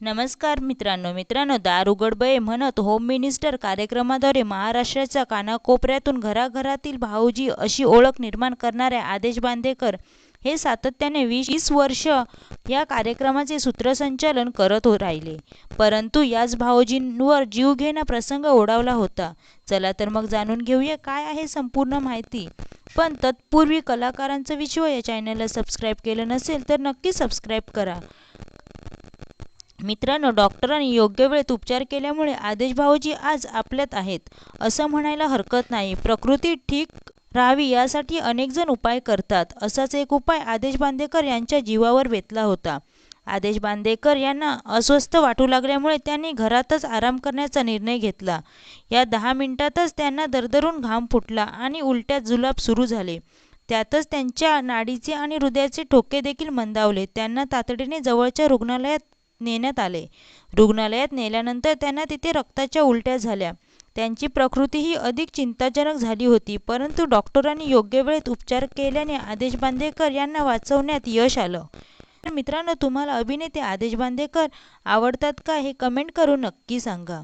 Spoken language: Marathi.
नमस्कार मित्रांनो मित्रांनो दार उघड बये म्हणत होम मिनिस्टर कार्यक्रमाद्वारे महाराष्ट्राच्या कानाकोपऱ्यातून घराघरातील भाऊजी अशी ओळख निर्माण करणारे आदेश बांदेकर हे सातत्याने वीस वीस वर्ष या कार्यक्रमाचे सूत्रसंचालन करत हो राहिले. परंतु याच भाऊजींवर जीवघेणा प्रसंग ओढावला होता. चला तर मग जाणून घेऊया काय आहे संपूर्ण माहिती. पण तत्पूर्वी कलाकारांचं विश्व या चॅनलला सबस्क्राईब केलं नसेल तर नक्की सबस्क्राईब करा. मित्रांनो डॉक्टरांनी योग्य वेळेत उपचार केल्यामुळे आदेश भाऊजी आज आपल्यात आहेत असं म्हणायला हरकत नाही. प्रकृती ठीक राहावी यासाठी अनेक जण उपाय करतात असाच एक उपाय आदेश बांदेकर यांच्या जीवावर बेतला होता. आदेश बांदेकर यांना अस्वस्थ वाटू लागल्यामुळे त्यांनी घरातच आराम करण्याचा निर्णय घेतला. या दहा मिनिटातच त्यांना दरदरून घाम फुटला आणि उलट्या जुलाब सुरू झाले. त्यातच त्यांच्या नाडीचे आणि हृदयाचे ठोके देखील मंदावले. त्यांना तातडीने जवळच्या रुग्णालयात नेण्यात आले. रुग्णालयात नेल्यानंतर त्यांना तिथे रक्ताच्या उलट्या झाल्या. त्यांची प्रकृतीही अधिक चिंताजनक झाली होती परंतु डॉक्टरांनी योग्य वेळेत उपचार केल्याने आदेश बांदेकर यांना वाचवण्यात यश आलं. तर मित्रांनो तुम्हाला अभिनेते आदेश बांदेकर आवडतात का हे कमेंट करून नक्की सांगा.